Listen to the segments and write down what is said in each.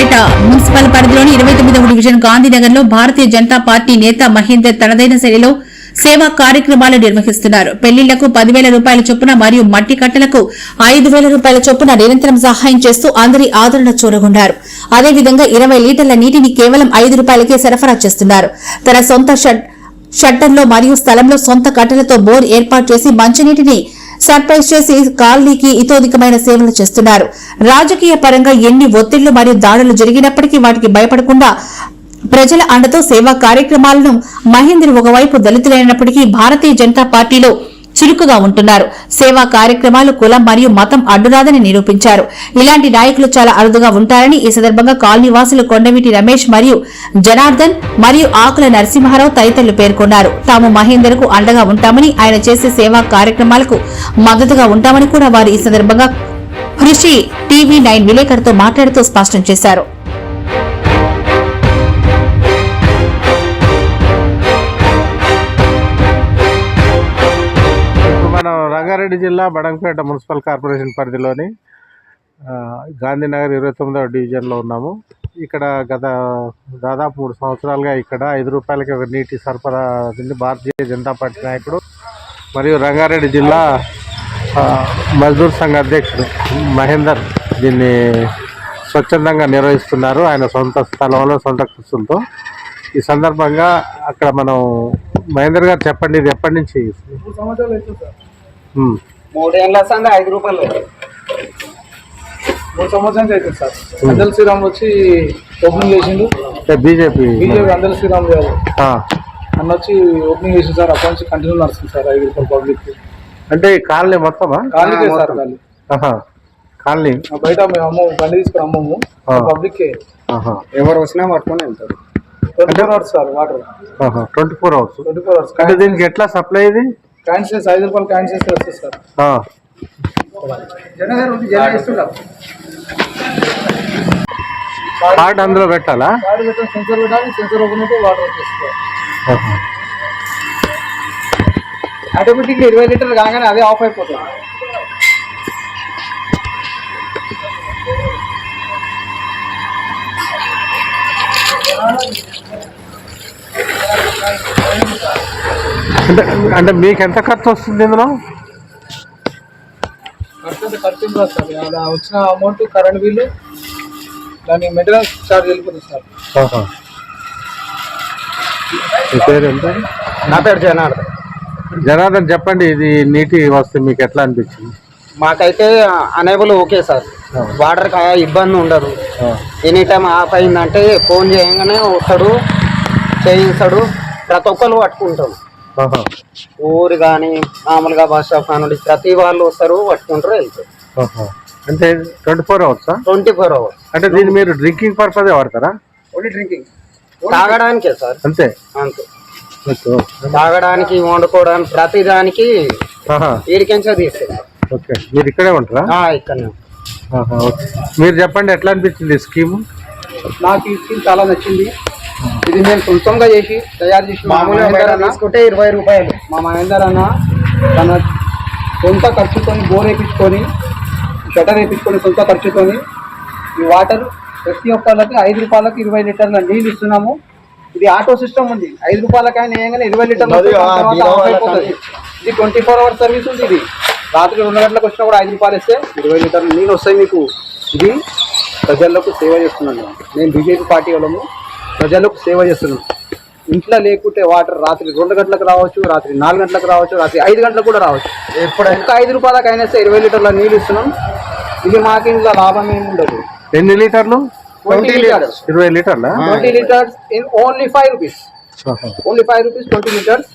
Badangpet municipal పరిధిలోని ఇరవై తొమ్మిదవ డివిజన్ గాంధీనగర్లో భారతీయ జనతా పార్టీ నేత మహేందర్ తనదైన శైలిలో సేవా కార్యక్రమాలు నిర్వహిస్తున్నారు. పెళ్ళిళ్ళకు పదివేల రూపాయల చొప్పున మరియు మట్టి కట్టలకు ఐదు వేల రూపాయల చొప్పున నిరంతరం సహాయం చేస్తూ అందరి ఆదరణ చూరగొన్నారు అదేవిధంగా ఇరవై లీటర్ల నీటిని కేవలం ఐదు రూపాయలకే సరఫరా చేస్తున్నారు. తన సొంత షట్టర్లో మరియు స్థలంలో సొంత కట్టెలతో బోర్ ఏర్పాటు చేసి మంచినీటిని సర్ప్రైజ్ చేసి కాలనీకి ఇతోధికమైన సేవలు చేస్తున్నారు. రాజకీయ పరంగా ఎన్ని ఒత్తిళ్ళు మరియు దాడులు జరిగినప్పటికీ వాటికి భయపడకుండా ప్రజల అండతో సేవా కార్యక్రమాలను మహేంద్ర ఒకవైపు దళితులైనప్పటికీ భారతీయ జనతా పార్టీలో చురుకుగా ఉంటున్నారు. సేవా కార్యక్రమాలు కులం మరియు మతం అడ్డురాదని నిరూపించారు. ఇలాంటి నాయకులు చాలా అరుదుగా ఉంటారని ఈ సందర్భంగా కాలనీవాసులు కొండవీటి రమేష్ మరియు జనార్దన్ మరియు ఆకుల నరసింహారావు తదితరులు పేర్కొన్నారు. తాము మహేందర్కు అండగా ఉంటామని ఆయన చేసే సేవా కార్యక్రమాలకు మద్దతుగా ఉంటామని కూడా వారు ఈ సందర్భంగా కృషి టీవీ నైన్ విలేకరుతో మాట్లాడుతూ స్పష్టం చేశారు. రంగారెడ్డి జిల్లా బడంపేట మున్సిపల్ కార్పొరేషన్ పరిధిలోని గాంధీనగర్ ఇరవై తొమ్మిదవ డివిజన్లో ఉన్నాము. ఇక్కడ గత దాదాపు మూడు సంవత్సరాలుగా ఇక్కడ ఐదు రూపాయలకి ఒక నీటి సరఫరా ఉంది భారతీయ జనతా పార్టీ నాయకుడు మరియు రంగారెడ్డి జిల్లా ఆ, మజ్దూర్ సంఘ అధ్యక్షుడు మహేందర్ దీన్ని స్వచ్ఛందంగా నిర్వహిస్తున్నారు. ఆయన సొంత స్థలంలో సొంత ఖర్చులతో. ఈ సందర్భంగా అక్కడ మనం మహేందర్ గారు చెప్పండి ఇది ఎప్పటి నుంచి? మూడేళ్ళ సంగా ఐదు రూపాయలు. మూడు సంవత్సరానికి అవుతుంది సార్. అందల్ శ్రీరామ్ వచ్చి ఓపెనింగ్ చేసిండు. అంటే బీజేపీ? బీజేపీ అందల్ శ్రీరామ్ గారు ఆ. అన్న వచ్చి ఓపెనింగ్ చేసింది సార్ అక్కడి నుంచి కంటిన్యూ నడుస్తుంది సార్ ఐదు రూపాయలు పబ్లిక్. అంటే కాలనీ మొత్తమా? ఖాళీకే సార్. కాలనీ. ఆ బయట మేము అమ్మము బండి తీసుకుని అమ్మము. ఆహా. ఎవరు వచ్చినా పట్టుకొని వెళ్తారు. Twenty four hours sir water. Twenty four hours. Twenty four hours. అంటే దీనికి ఎట్లా సప్లై ఇది? క్యాన్స్ చేసి ఐదు రూపాయలు క్యాన్స్ చేసి వస్తుంది సార్. కార్డ్ అందులో పెట్టాలా? గాడి పెట్టాలి సెన్సర్ పెట్టాలి సెన్సర్ ఓపెన్ అయితే వాటర్ వచ్చేస్తుంది. ఆహా. ఆటోమేటిక్గా ఇరవై లీటర్లు కాగానే అదే ఆఫ్ అయిపోతుంది. అంటే అంటే మీకు ఎంత ఖర్చు వస్తుంది ఇందులో? ఖర్చు అంటే ఖర్చు ఏం రాదు సార్. అలా వచ్చిన అమౌంట్ కరెంట్ బిల్లు దాని మెయింటెనెన్స్ ఛార్జ్ వెళ్ళిపోతుంది సార్. పేరు ఎంత? నా పేరు జనార్దన్. జనార్దన్ చెప్పండి ఇది నీటి వస్తే మీకు ఎట్లా అనిపించింది? మాకైతే అనేబుల్ ఓకే సార్. వాటర్ ఇబ్బంది ఉండదు. ఎనీ టైం ఆఫ్ అయిందంటే ఫోన్ చేయగానే వస్తాడు చేయిస్తాడు ప్రతి ఒక్కరు పట్టుకుంటాం ఆహా. ఊరు కానీ మామూలుగా బస్ స్టాప్ కానివ్వండి ప్రతి వాళ్ళు వస్తారు పట్టుకుంటారు వెళ్తారు. అంటే ట్వంటీ ఫోర్ అవర్సా ట్వంటీ ఫోర్ అవర్స్ అంటే దీన్ని మీరు డ్రింకింగ్ పర్పదే వాడతారా? ఓన్లీ డ్రింకింగ్ తాగడానికే సార్ అంతే? అంతే. తాగడానికి వండుకోవడానికి ప్రతి దానికి. ఈడికెంచే తీసుకెళ్తాం ఓకే. మీరు ఇక్కడే ఉంటారా? ఇక్కడనే మీరు చెప్పండి ఎట్లా అనిపించింది ఈ స్కీమ్? నాకు ఈ స్కీమ్ చాలా నచ్చింది. ఇది నేను సొంతంగా చేసి తయారు చేసి మా మామూలుగా మహేందర్ బయట అన్న తీసుకుంటే ఇరవై రూపాయలు. మా మహేందర్ అన్న తన సొంత ఖర్చుతో బోర్ వేయించుకొని షటర్ వేయించుకొని సొంత ఖర్చుతో ఈ వాటర్ ప్రతి ఒక్కళ్ళకి ఐదు రూపాయలకి ఇరవై లీటర్ల నీళ్ళు ఇస్తున్నాము. ఇది ఆటో సిస్టమ్ ఉంది. ఐదు రూపాయలకైనా వేయగానే ఇరవై లీటర్లు. ఇది ట్వంటీ ఫోర్ అవర్స్ సర్వీస్ ఉంది ఇది. రాత్రి రెండు గంటలకు వచ్చినా కూడా ఐదు రూపాయలు ఇస్తే ఇరవై లీటర్లు నీళ్ళు వస్తాయి మీకు. ఇది ప్రజలకు సేవ చేస్తున్నాను. నేను బీజేపీ పార్టీ వాళ్ళము. ప్రజలకు సేవ చేస్తున్నాం. ఇంట్లో లేకుంటే వాటర్ రాత్రి రెండు గంటలకు రావచ్చు రాత్రి నాలుగు గంటలకు రావచ్చు రాత్రి ఐదు గంటలకు కూడా రావచ్చు. ఎప్పుడు ఒక్క ఐదు రూపాయలకు అయినా సరే ఇరవై లీటర్ల నీళ్ళు ఇస్తున్నాం. ఇది మాకు ఇంకా లాభం ఏమి ఉండదు. ఎన్ని లీటర్లు? Twenty litres. ఇరవై లీటర్లా? Twenty litres in only five rupees. Only five rupees twenty litres.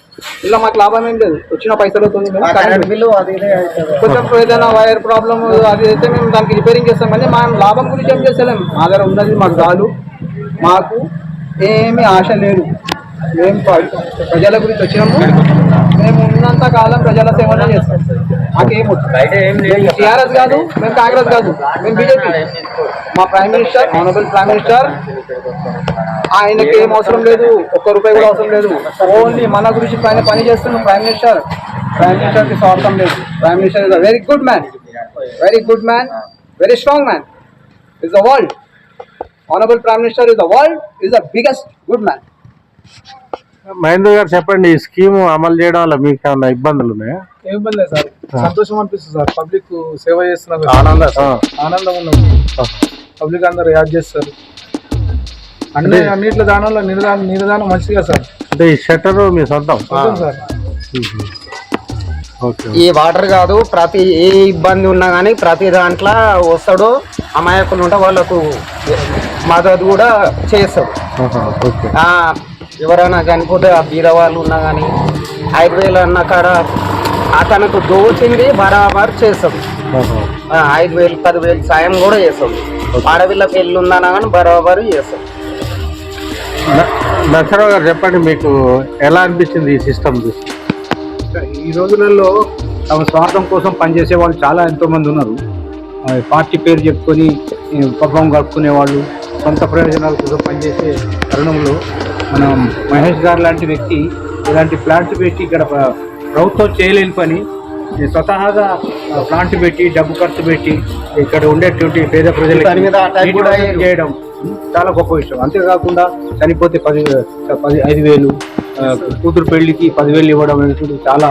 ఇలా మాకు లాభం ఏం లేదు. వచ్చిన అవుతుంది. కొంచెం ఏదైనా వైర్ ప్రాబ్లమ్ అది అయితే మేము దానికి రిపేరింగ్ చేస్తాం. కానీ మా లాభం గురించి ఏం చేస్తలేం. మా దగ్గర ఉన్నది మాకు చాలు. మాకు ఏమీ ఆశ లేదు. మేము ప్రజల గురించి వచ్చినాము. మేము ఉన్నంత కాలం ప్రజల సేవనే చేస్తాం. మాకేమొద్దు టీఆర్ఎస్ కాదు మేము కాంగ్రెస్ కాదు మేము బీజేపీ. మా prime minister honourable prime minister ఆయనకి ఏం అవసరం లేదు ఒక్క రూపాయి కూడా అవసరం లేదు. ఓన్లీ మన గురించి పైన పని చేస్తున్నాం ప్రైమ్ మినిస్టర్. ప్రైమ్ మినిస్టర్కి స్వార్థం లేదు. Prime minister is a very good man very good man very strong man is the world honourable prime minister is the world is the biggest good man Mahendra garu చెప్పండి ఈ scheme అమలు చేయడం వల్ల మీకు ఏమైనా ఇబ్బందులు ఉన్నాయా? ఏం ఇబ్బంది లేదు సార్. సంతోషం అనిపిస్తుంది సార్. పబ్లిక్ సేవ చేస్తున్నారు ఆనంద. ఆనందం ఉన్నది. పబ్లిక్ అందరు యాడ్ చేస్తారు. అన్ని అన్నిట్లో దానిలో నిరదానం నిరదానం మంచిగా సార్. అంటే ఈ షట్టర్ మీ సొంతం? చూద్దాం సార్. ఓకే. ఈ వాటర్ కాదు ప్రతి ఏ ఇబ్బంది ఉన్నా కానీ ప్రతి దాంట్లో వస్తాడు అమాయకులు ఉంటే వాళ్ళకు మద్దతు కూడా చేస్తాడు. ఆ, ఎవరైనా చనిపోతే ఆ బీద వాళ్ళు ఉన్నా కానీ ఐదు వేలు అన్న కాడ అతనికి దోచింది బరాబర్ చేస్తాడు. ఆ, ఐదు వేలు పదివేలు సాయం కూడా చేస్తాడు. ఆడపిల్ల పెళ్ళి ఉందన్నా కానీ బరాబర్ చేస్తాడు. న- నరసరావు గారు చెప్పండి మీకు ఎలా అనిపించింది ఈ సిస్టమ్ చూసి ఈ రోజులలో తమ స్వార్థం కోసం పనిచేసే వాళ్ళు చాలా ఎంతో మంది ఉన్నారు పార్టీ పేరు చెప్పుకొని పబ్బం గడుపుకునే వాళ్ళు సొంత ప్రయోజనాల కోసం పనిచేసే తరుణంలో మనం మహేష్ గారు లాంటి వ్యక్తి ఇలాంటి ప్లాంట్ పెట్టి ఇక్కడ ప్ర- ప్రభుత్వం చేయలేని పని స్వతహాగా ప్లాంట్ పెట్టి డబ్బు ఖర్చు పెట్టి ఇక్కడ ఉండేటువంటి పేద ప్రజలకి అయ్యారు. చేయడం చాలా గొప్ప విషయం. అంతేకాకుండా చనిపోతే పది పది ఐదు వేలు కూతురు పెళ్ళికి పదివేలు ఇవ్వడం అనేటువంటి చాలా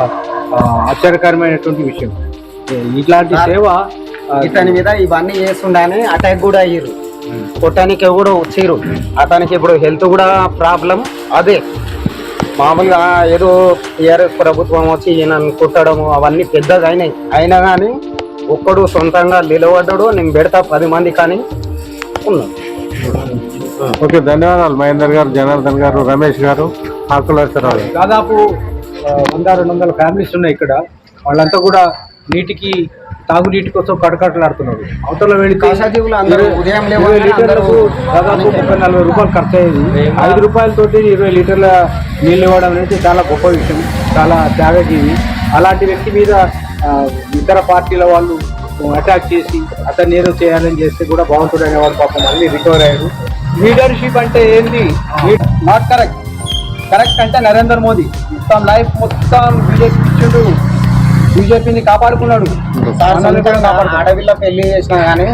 ఆశ్చర్యకరమైనటువంటి విషయం. ఇట్లాంటి సేవ ఇతని మీద ఇవన్నీ చేస్తుండని అటాక్ కూడా అయ్యారు. కొట్టడానికి కూడా వచ్చిర్రు అతనికి ఇప్పుడు హెల్త్ కూడా ప్రాబ్లం. అదే మామూలుగా ఏదో టీఆర్ఎస్ ప్రభుత్వం వచ్చి ఈయన కుట్టడము అవన్నీ పెద్దగా అయినాయి. అయినా కానీ ఒక్కడు సొంతంగా నిలబడ్డాడు నేను పెడతా పది మంది కానీ ఉన్నాడు. ఓకే ధన్యవాదాలు. మహేందర్ గారు జనార్దన్ గారు రమేష్ గారు ఆకులేశ్వరరావు గారు దాదాపు వంద రెండు వందల ఫ్యామిలీస్ ఉన్నాయి ఇక్కడ. వాళ్ళంతా కూడా నీటికి తాగునీటి కోసం కడకట్లాడుతున్నారు అవతల వెళితే అందరూ ఇరవై- లీటర్లకు దాదాపు ముప్పై నలభై రూపాయలు ఖర్చు అయ్యేది ఐదు రూపాయలతోటి ఇరవై లీటర్ల నీళ్ళు ఇవ్వడం అనేది చాలా గొప్ప విషయం చాలా త్యాగజీవి. అలాంటి వ్యక్తి మీద ఇతర పార్టీల వాళ్ళు అటాక్ చేసి అతన్ని ఏదో చేయాలని చేస్తే కూడా బాగుంటుంది అనేవాడు పాపం మళ్ళీ రికవర్ అయ్యారు లీడర్షిప్ అంటే ఏంది? Not correct. కరెక్ట్ అంటే నరేంద్ర మోదీ మొత్తం లైఫ్ మొత్తం బీజేపీ ఇచ్చిండు. బీజేపీని కాపాడుకున్నాడు. ఆడపిల్ల పెళ్ళి చేసినా కానీ